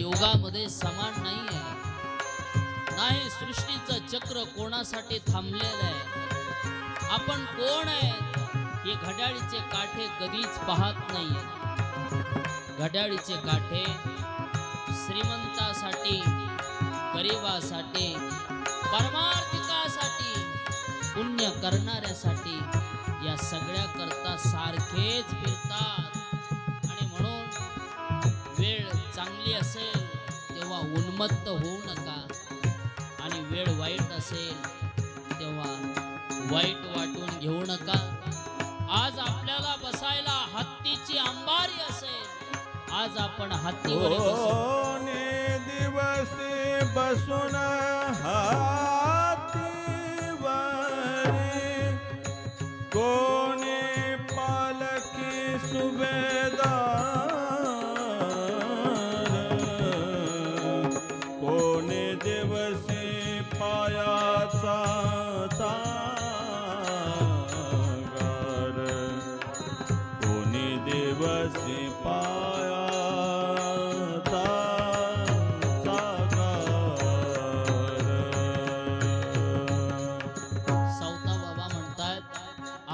योगामध्ये समान नाही आहे. नाही सृष्टीचं चक्र कोणासाठी थांबलेलं आहे? आपण कोण आहे हे घड्याळीचे काठे कधीच पाहत नाही घड्याळीचे काठे श्रीमंतासाठी गरिबासाठी परमार्थिकासाठी पुण्य करणाऱ्यासाठी या सगळ्या करता सारखेच उन्मत्त होऊ नका. आणि वेळ वाईट असेल तेव्हा वाईट वाटून घेऊ नका. आज आपल्याला बसायला हत्तीची अंबारी असेल. आज आपण हत्तीवर कोणी दिवसी बसून हातीवरी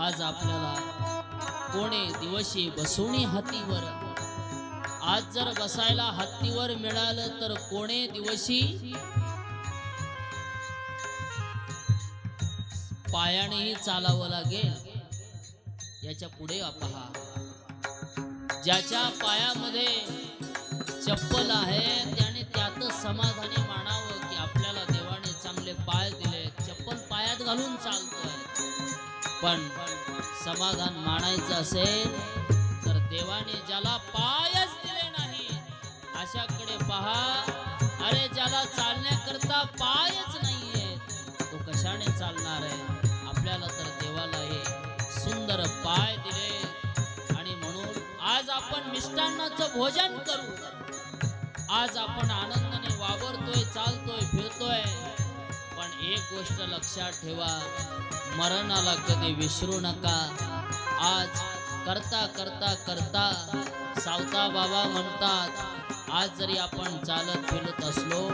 आज आपल्याला कोणे दिवशी बसवणी हातीवर? आज जर बसायला हत्तीवर मिळालं तर कोणे दिवशी? पायानेही चालावं लागेल. याच्यापुढे पहा. ज्याच्या पायामध्ये चप्पल आहे त्याने त्यातच समाधानी मानावं की आपल्याला देवाने चांगले पाय दिले चप्पल पायात घालून चालतोय. पण समाधान मानायचं असेल तर देवाने ज्याला पायच दिले नाही अशाकडे पहा. अरे ज्याला चालण्याकरता पायच नाहीये तो कशाने चालणार आहे? आपल्याला तर देवाला हे सुंदर पाय दिले. आणि म्हणून आज आपण मिष्टान्नाचं भोजन करू. आज आपण आनंदाने वावरतोय चालतोय फिरतोय. एक गोष्ट लक्षात ठेवा. मरणाला कधी विसरू नका. आज करता करता करता सावता बाबा म्हणतात आज जरी आपण चालत फिरत असलो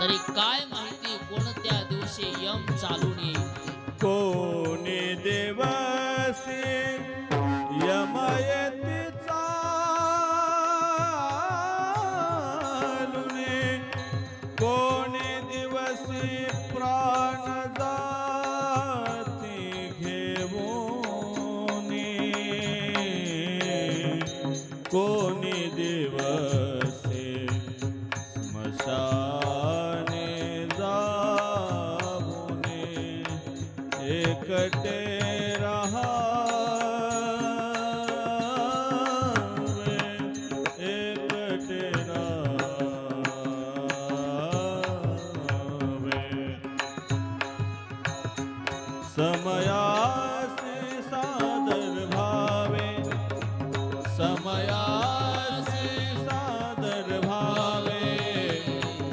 तरी काय माहिती कोणत्या दिवशी यम चालू एकटे रहावे एकटे रहावे समयासे सादर भावे समयासे सादर भावे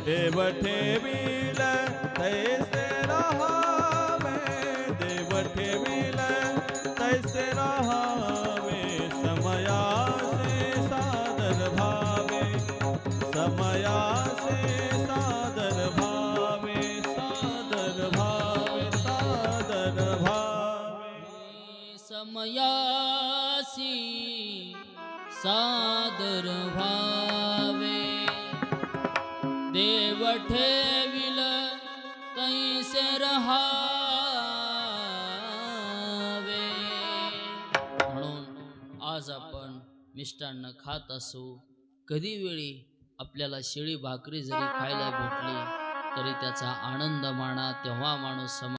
देव ठेविल तैसे रहावे सादर भावे। देव ठेविल कैसे रहावे। म्हणून आज आपण मिष्टान्न खात असू. कधी वेळी आपल्याला शिळी भाकरी जरी खायला भेटली तरी त्याचा आनंद माना तेव्हा माणूस सम